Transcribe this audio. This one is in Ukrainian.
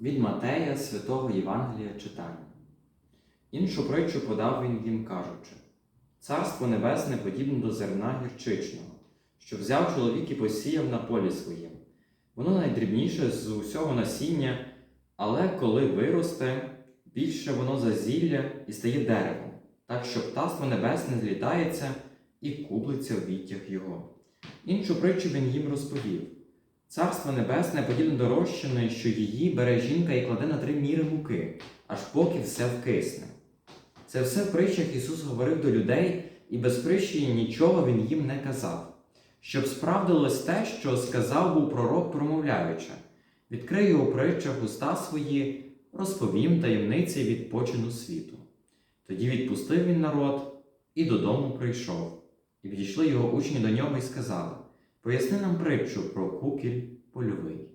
Від Матея святого Євангелія читання. Іншу притчу подав він їм, кажучи: Царство небесне подібне до зерна гірчичного, що взяв чоловік і посіяв на полі своєму. Воно найдрібніше з усього насіння, але коли виросте, більше воно за зілля і стає деревом, так що птаство небесне злітається і кублиться в віттях його. Іншу притчу він їм розповів. Царство небесне подібне до розчини, що її бере жінка і кладе на три міри муки, аж поки все вкисне. Це все в притчах Ісус говорив до людей, і без притчі нічого Він їм не казав, щоб справдилось те, що сказав був пророк, промовляючи: відкрию у притчах уста свої, розповім таємниці відпочину світу. Тоді відпустив він народ і додому прийшов. І підійшли його учні до нього і сказали: Поясни нам притчу про кукіль польовий.